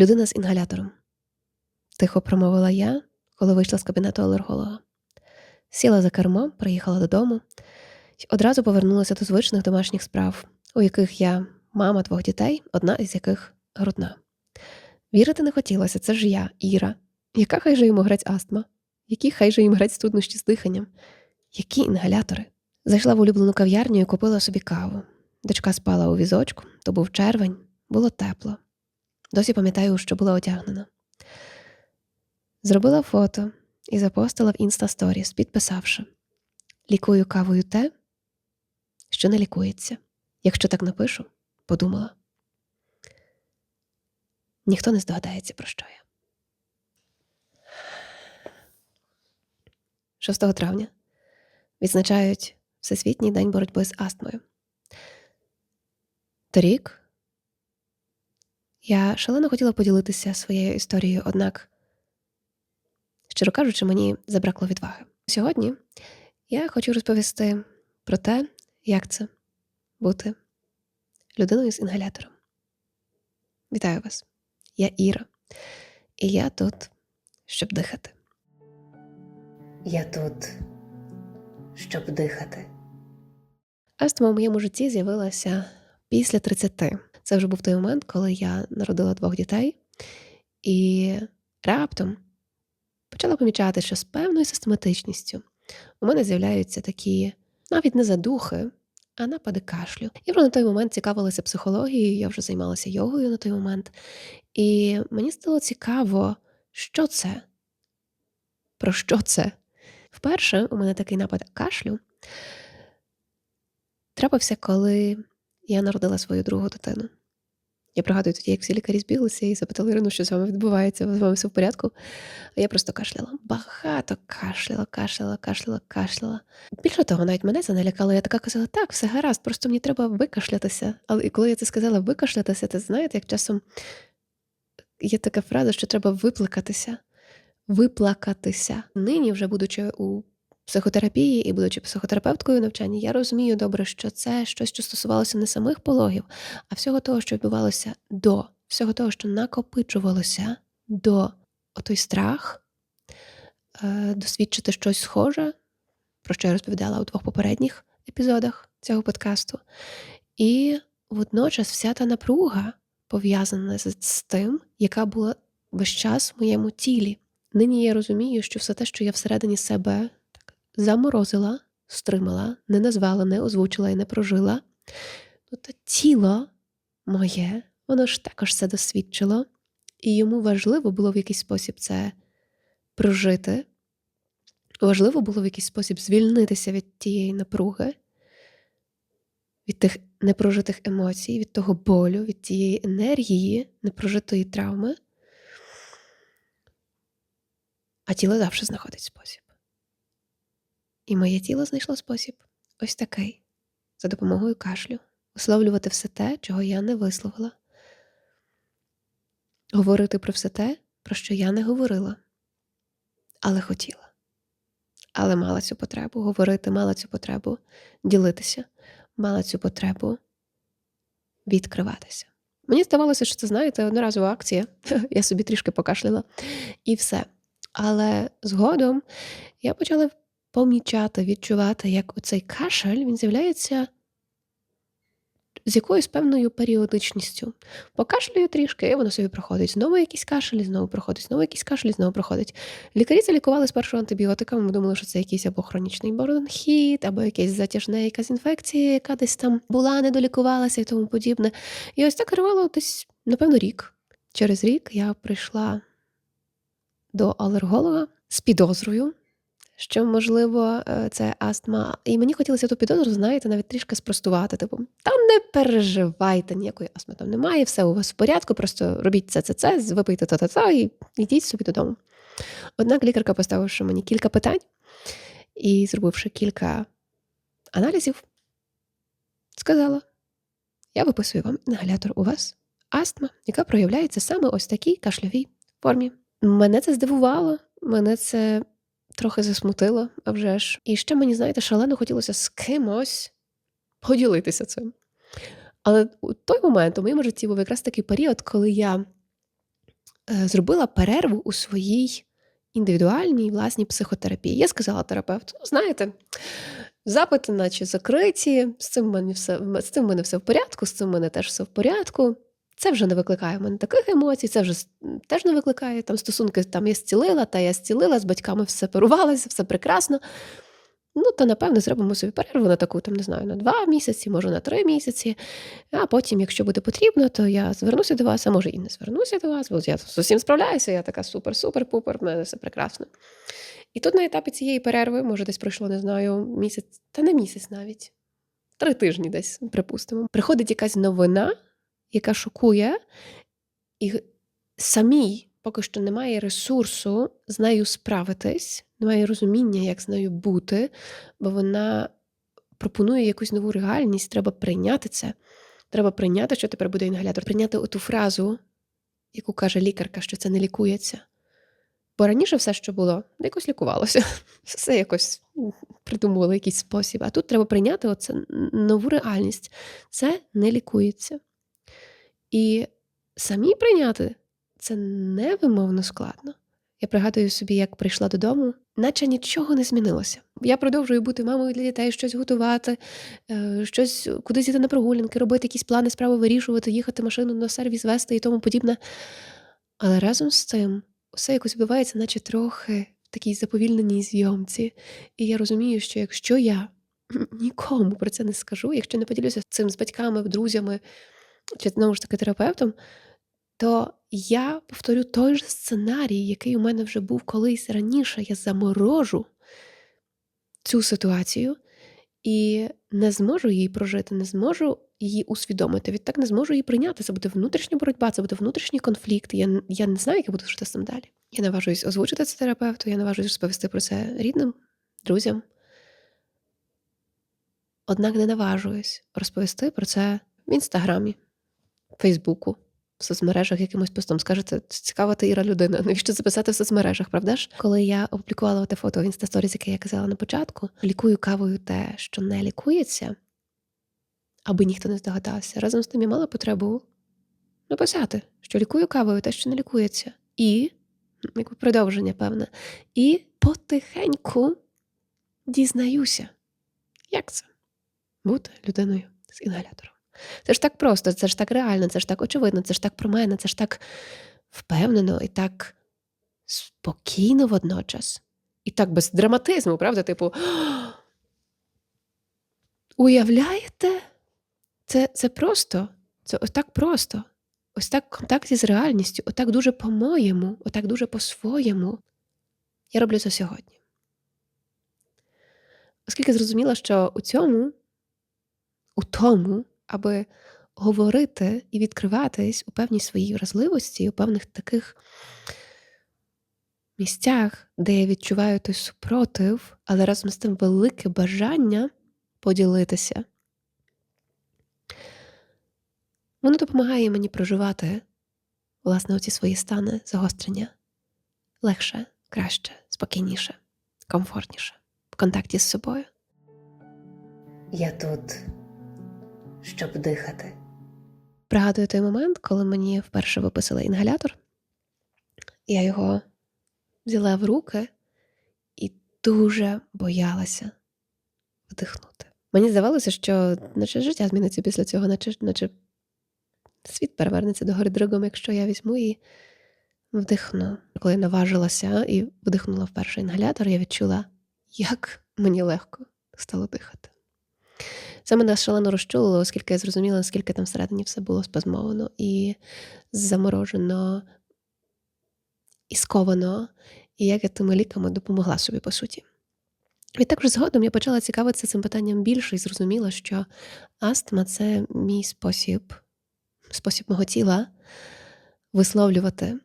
Людина з інгалятором. Тихо промовила я, коли вийшла з кабінету алерголога. Сіла за кермо, приїхала додому і одразу повернулася до звичних домашніх справ, у яких я мама двох дітей, одна із яких грудна. Вірити не хотілося, це ж я, Іра. Яка хай же йому грець астма? Які хай же їм грець труднощі з диханням? Які інгалятори? Зайшла в улюблену кав'ярню і купила собі каву. Дочка спала у візочку, то був червень, було тепло. Досі пам'ятаю, що була одягнена. Зробила фото і запостила в Інстасторіс, підписавши: Лікую кавою те, що не лікується. Якщо так напишу, подумала. Ніхто не здогадається, про що я. 6 травня відзначають Всесвітній день боротьби з астмою. Торік я шалено хотіла поділитися своєю історією, однак, щиро кажучи, мені забракло відваги. Сьогодні я хочу розповісти про те, як це бути людиною з інгалятором. Вітаю вас! Я Іра, і я тут, щоб дихати. Я тут, щоб дихати. Астма в моєму житті з'явилася після 30. Це вже був той момент, коли я народила двох дітей, і раптом почала помічати, що з певною систематичністю у мене з'являються такі навіть не задухи, а напади кашлю. І вже на той момент цікавилася психологією, я вже займалася йогою на той момент. І мені стало цікаво, що це? Про що це? Вперше у мене такий напад кашлю трапився, коли я народила свою другу дитину. Я пригадую тоді, як всі лікарі збіглися і запитали Ірину, що з вами відбувається, з вами все в порядку. А я просто кашляла. Багато кашляла, кашляла, кашляла, кашляла. Більше того, навіть мене це налякало. Я така казала, так, все гаразд, просто мені треба викашлятися. Але коли я це сказала викашлятися, то знаєте, як часом є така фраза, що треба виплакатися, виплакатися. Нині, вже будучи у психотерапії і будучи психотерапевткою навчання, я розумію добре, що це щось, що стосувалося не самих пологів, а всього того, що відбувалося до, всього того, що накопичувалося до отой страх, е, досвідчити щось схоже, про що я розповідала у двох попередніх епізодах цього подкасту. І водночас вся та напруга пов'язана з тим, яка була весь час в моєму тілі. Нині я розумію, що все те, що я всередині себе заморозила, стримала, не назвала, не озвучила і не прожила, ну, то тіло моє, воно ж також це досвідчило, і йому важливо було в якийсь спосіб це прожити. Важливо було в якийсь спосіб звільнитися від тієї напруги, від тих непрожитих емоцій, від того болю, від тієї енергії, непрожитої травми. А тіло завжди знаходить спосіб. І моє тіло знайшло спосіб ось такий за допомогою кашлю, висловлювати все те, чого я не висловила, говорити про все те, про що я не говорила, але хотіла. Але мала цю потребу говорити, мала цю потребу ділитися, мала цю потребу відкриватися. Мені здавалося, що це, знаєте, одноразова акція. Я собі трішки покашляла і все. Але згодом я почала помічати, відчувати, як оцей кашель він з'являється з якоюсь певною періодичністю. Покашлюю трішки, і воно собі проходить. Знову якийсь кашель, знову проходить, знову якийсь кашель, знову проходить. Лікарі це лікували спершу антибіотиками. Ми думали, що це якийсь або хронічний бронхіт, або якесь затяжне, якась інфекція, яка десь там була, не долікувалася і тому подібне. І ось так керувало десь, напевно, рік. Через рік я прийшла до алерголога з підозрою що, можливо, е, це астма. І мені хотілося ту підозру, знаєте, навіть трішки спростувати. Типу, там не переживайте, ніякої астми там немає, все у вас в порядку, просто робіть це, це, це, випийте то, то, то і йдіть собі додому. Однак лікарка, поставивши мені кілька питань і зробивши кілька аналізів, сказала: я виписую вам інгалятор у вас астма, яка проявляється саме ось такій кашльовій формі. Мене це здивувало, мене це трохи засмутило, а вже ж. І ще мені, знаєте, шалено хотілося з кимось поділитися цим. Але у той момент у моєму житті був якраз такий період, коли я е, зробила перерву у своїй індивідуальній власній психотерапії. Я сказала терапевту: «Ну, знаєте, запити, наче закриті, з цим в мене все з цим в мене все в порядку, з цим в мене теж все в порядку. Це вже не викликає в мене таких емоцій, це вже теж не викликає там стосунки. Там я зцілила, та я зцілила, з батьками все порувалося, все прекрасно. Ну, то напевно зробимо собі перерву на таку, там не знаю, на два місяці, може на три місяці. А потім, якщо буде потрібно, то я звернуся до вас, а може і не звернуся до вас, бо я з усім справляюся, я така супер-супер-пупер, в мене все прекрасно. І тут на етапі цієї перерви, може, десь пройшло, не знаю, місяць, та не місяць навіть, три тижні десь, припустимо. Приходить якась новина, яка шокує, і самій поки що немає ресурсу з нею справитись, немає розуміння, як з нею бути, бо вона пропонує якусь нову реальність, треба прийняти це. Треба прийняти, що тепер буде інгалятор, прийняти оту фразу, яку каже лікарка, що це не лікується. Бо раніше все, що було, якось лікувалося. Все якось придумували якийсь спосіб. А тут треба прийняти оце нову реальність. Це не лікується. І самі прийняти це невимовно складно. Я пригадую собі, як прийшла додому, наче нічого не змінилося. Я продовжую бути мамою для дітей, щось готувати, е, щось кудись йти на прогулянки, робити якісь плани, справи вирішувати, їхати машину на сервіс, вести і тому подібне. Але разом з тим все якось відбувається, наче трохи в такій заповільненій зйомці. І я розумію, що якщо я нікому про це не скажу, якщо не поділюся цим з батьками, друзями чи знову ж таки терапевтом, то я повторю той же сценарій, який у мене вже був колись раніше. Я заморожу цю ситуацію і не зможу її прожити, не зможу її усвідомити. Відтак не зможу її прийняти. Це буде внутрішня боротьба, це буде внутрішній конфлікт. Я, я не знаю, як я буду жити з цим далі. Я наважуюсь озвучити це терапевту, я наважуюсь розповісти про це рідним, друзям. Однак не наважуюсь розповісти про це в інстаграмі, Фейсбуку, в соцмережах якимось постом. Скажете, цікава ти Іра людина. Навіщо це писати в соцмережах, правда ж? Коли я опублікувала те фото в інстасторіс, яке я казала на початку, лікую кавою те, що не лікується, аби ніхто не здогадався. Разом з тим я мала потребу написати, що лікую кавою те, що не лікується. І якби продовження, певне. І потихеньку дізнаюся, як це бути людиною з інгалятором. Це ж так просто, це ж так реально, це ж так очевидно, це ж так про мене, це ж так впевнено і так спокійно водночас. І так без драматизму, правда? Типу, уявляєте? Це, це просто, це ось так просто. Ось так в контакті з реальністю, отак дуже по-моєму, отак дуже по-своєму. Я роблю це сьогодні. Оскільки зрозуміла, що у цьому, у тому, аби говорити і відкриватись у певній своїй вразливості, у певних таких місцях, де я відчуваю той супротив, але разом з тим велике бажання поділитися. Воно допомагає мені проживати, власне, оці свої стани загострення легше, краще, спокійніше, комфортніше в контакті з собою. Я тут, щоб дихати. Пригадую той момент, коли мені вперше виписали інгалятор. Я його взяла в руки і дуже боялася вдихнути. Мені здавалося, що наче життя зміниться після цього, наче, наче світ перевернеться до гори другом, якщо я візьму і вдихну. Коли я наважилася і вдихнула в перший інгалятор, я відчула, як мені легко стало дихати. Це мене шалено розчулило, оскільки я зрозуміла, наскільки там всередині все було спазмовано і заморожено, і сковано, і як я тими ліками допомогла собі, по суті. І також згодом я почала цікавитися цим питанням більше і зрозуміла, що астма це мій спосіб, спосіб мого тіла висловлювати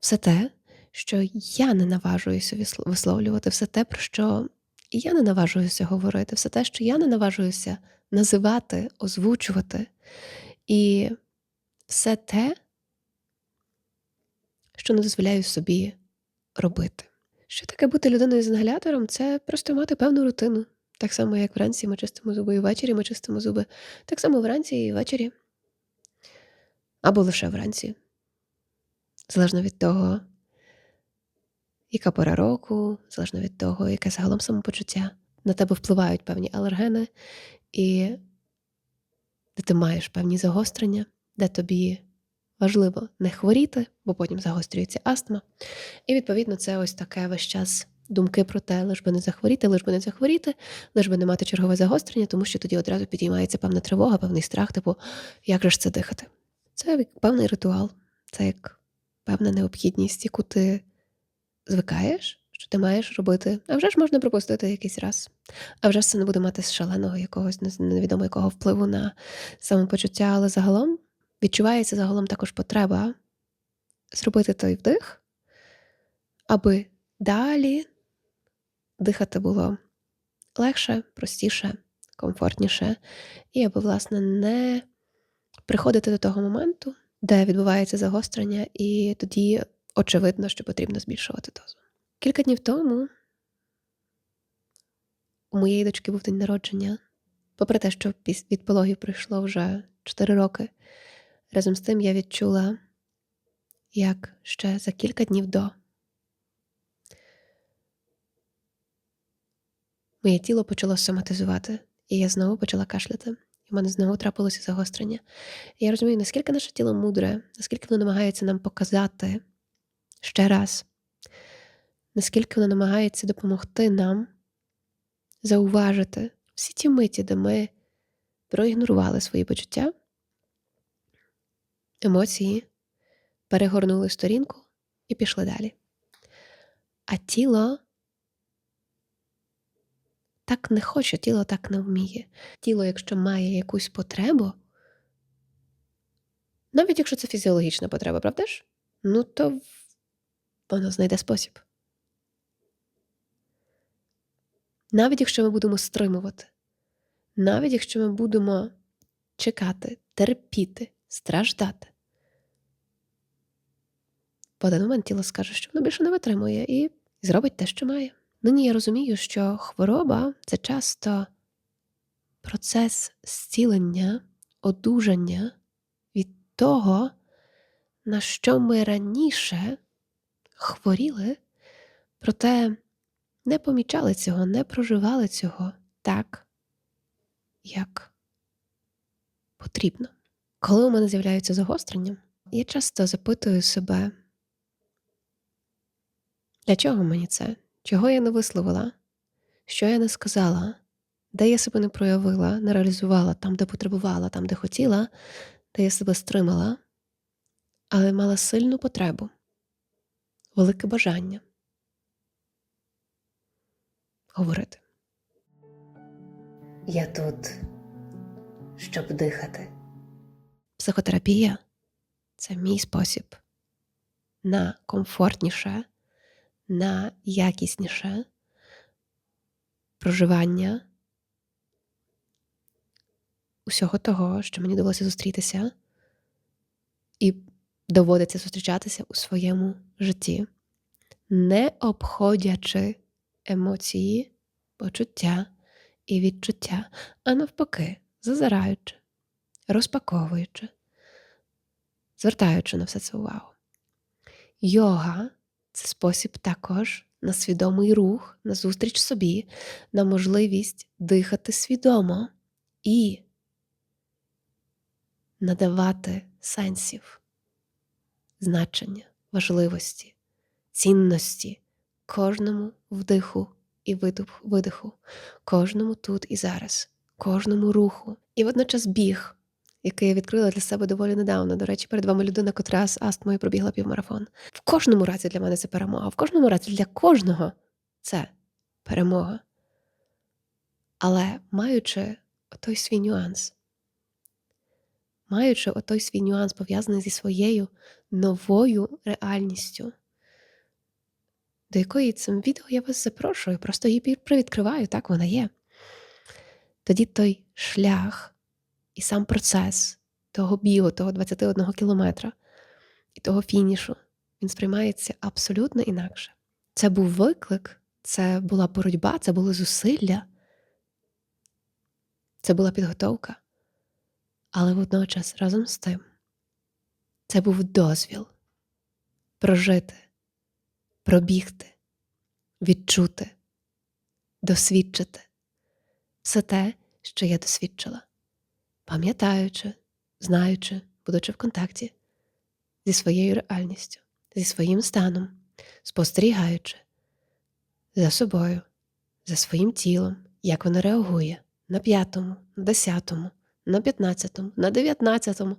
все те, що я не наважуюся висловлювати, все те, про що я не наважуюся говорити, все те, що я не наважуюся називати, озвучувати, і все те, що не дозволяю собі робити. Що таке бути людиною з інгалятором? Це просто мати певну рутину. Так само, як вранці ми чистимо зуби, і ввечері ми чистимо зуби. Так само вранці і ввечері. Або лише вранці. залежно від того, яка пора року, залежно від того, яке загалом самопочуття, на тебе впливають певні алергени, і де ти маєш певні загострення, де тобі важливо не хворіти, бо потім загострюється астма. І відповідно це ось таке весь час думки про те, лиш би не захворіти, лиш би не захворіти, лиш би не мати чергове загострення, тому що тоді одразу підіймається певна тривога, певний страх, типу, як же ж це дихати? Це певний ритуал, це як певна необхідність, яку ти звикаєш, що ти маєш робити. А вже ж можна пропустити якийсь раз. А вже ж це не буде мати шаленого якогось невідомо якого впливу на самопочуття, але загалом відчувається загалом також потреба зробити той вдих, аби далі дихати було легше, простіше, комфортніше, і аби, власне, не приходити до того моменту, де відбувається загострення, і тоді очевидно, що потрібно збільшувати дозу. Кілька днів тому у моєї дочки був день народження. Попри те, що від пологів пройшло вже 4 роки, разом з тим я відчула, як ще за кілька днів до моє тіло почало соматизувати, і я знову почала кашляти. І в мене знову трапилося загострення. І я розумію, наскільки наше тіло мудре, наскільки воно намагається нам показати ще раз, наскільки воно намагається допомогти нам зауважити всі ті миті, де ми проігнорували свої почуття, емоції, перегорнули сторінку і пішли далі. А тіло так не хоче, тіло так не вміє. Тіло, якщо має якусь потребу, навіть якщо це фізіологічна потреба, правда ж? Ну то воно знайде спосіб. Навіть якщо ми будемо стримувати, навіть якщо ми будемо чекати, терпіти, страждати, в один момент тіло скаже, що воно більше не витримує і зробить те, що має. Нині я розумію, що хвороба це часто процес зцілення, одужання від того, на що ми раніше хворіли, проте не помічали цього, не проживали цього так, як потрібно. Коли у мене з'являються загострення, я часто запитую себе, для чого мені це? Чого я не висловила? Що я не сказала? Де я себе не проявила, не реалізувала там, де потребувала, там, де хотіла, де я себе стримала, але мала сильну потребу, велике бажання говорити. Я тут, щоб дихати. Психотерапія це мій спосіб на комфортніше, на якісніше проживання усього того, що мені довелося зустрітися, і доводиться зустрічатися у своєму житті, не обходячи емоції, почуття і відчуття, а навпаки, зазираючи, розпаковуючи, звертаючи на все це увагу. Йога це спосіб також на свідомий рух, на зустріч собі, на можливість дихати свідомо і надавати сенсів, значення, важливості, цінності кожному вдиху і видиху, кожному тут і зараз, кожному руху. І водночас біг, який я відкрила для себе доволі недавно. До речі, перед вами людина, котра з астмою пробігла півмарафон. В кожному разі для мене це перемога, в кожному разі для кожного це перемога. Але маючи той свій нюанс, маючи отой свій нюанс пов'язаний зі своєю новою реальністю, до якої цим відео я вас запрошую, просто її привідкриваю, так вона є. Тоді той шлях і сам процес того бігу, того 21 кілометра і того фінішу, він сприймається абсолютно інакше. Це був виклик, це була боротьба, це були зусилля, це була підготовка. Але водночас разом з тим це був дозвіл прожити, пробігти, відчути, досвідчити все те, що я досвідчила, пам'ятаючи, знаючи, будучи в контакті зі своєю реальністю, зі своїм станом, спостерігаючи за собою, за своїм тілом, як воно реагує на п'ятому, на десятому, на п'ятнадцятому, на дев'ятнадцятому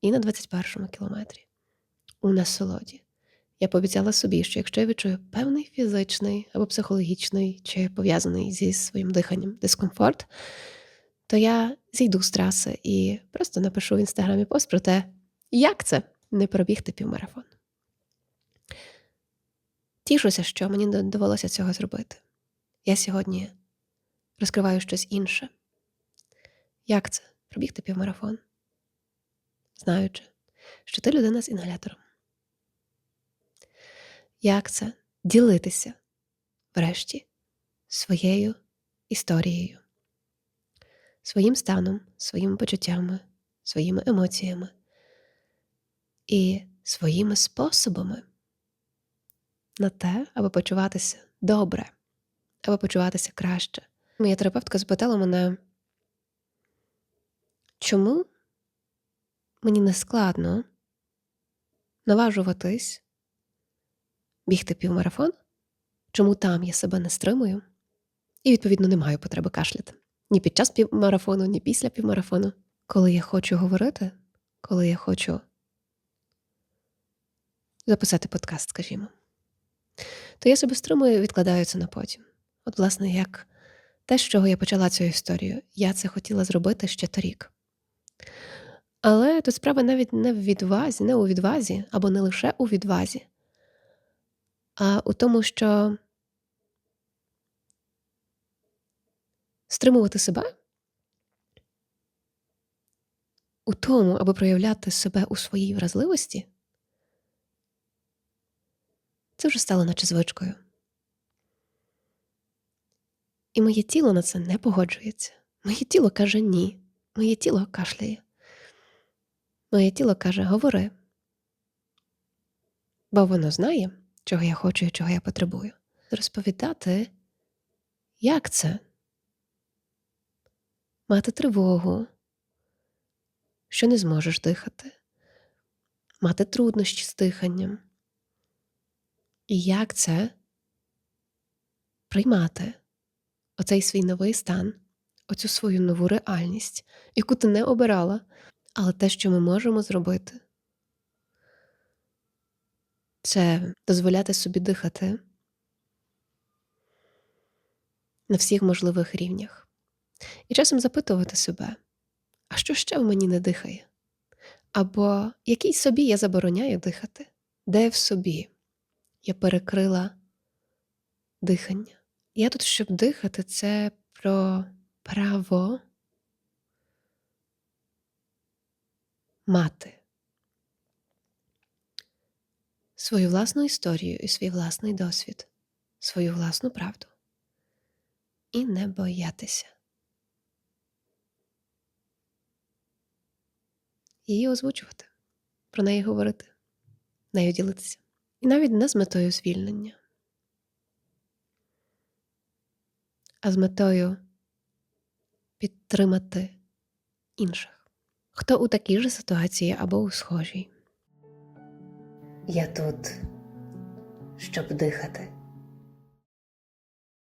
і на двадцять першому кілометрі. У насолоді. Я пообіцяла собі, що якщо я відчую певний фізичний або психологічний чи пов'язаний зі своїм диханням дискомфорт, то я зійду з траси і просто напишу в інстаграмі пост про те, як це не пробігти півмарафон. Тішуся, що мені не довелося цього зробити. Я сьогодні розкриваю щось інше. Як це пробігти півмарафон? Знаючи, що ти людина з інгалятором. Як це ділитися, врешті, своєю історією, своїм станом, своїми почуттями, своїми емоціями і своїми способами на те, аби почуватися добре, аби почуватися краще. Моя терапевтка запитала мене, чому мені не складно наважуватись бігти півмарафон, чому там я себе не стримую, і, відповідно, не маю потреби кашляти ні під час півмарафону, ні після півмарафону. Коли я хочу говорити, коли я хочу записати подкаст, скажімо, то я себе стримую і відкладаю це на потім. От, власне, як те, з чого я почала цю історію, я це хотіла зробити ще торік. Але тут справа навіть не в відвазі, не у відвазі, або не лише у відвазі, а у тому, що стримувати себе у тому, аби проявляти себе у своїй вразливості, це вже стало наче звичкою. І моє тіло на це не погоджується. Моє тіло каже ні. Моє тіло кашляє. Моє тіло каже говори. Бо воно знає, чого я хочу і чого я потребую. Розповідати, як це мати тривогу, що не зможеш дихати, мати труднощі з диханням. І як це приймати оцей свій новий стан, оцю свою нову реальність, яку ти не обирала, але те, що ми можемо зробити, це дозволяти собі дихати на всіх можливих рівнях. І часом запитувати себе, а що ще в мені не дихає? Або якій собі я забороняю дихати, де в собі я перекрила дихання. Я тут, щоб дихати, це про право мати свою власну історію і свій власний досвід, свою власну правду і не боятися. Її озвучувати, про неї говорити, нею ділитися. І навіть не з метою звільнення, а з метою підтримати інших, хто у такій же ситуації або у схожій. Я тут, щоб дихати.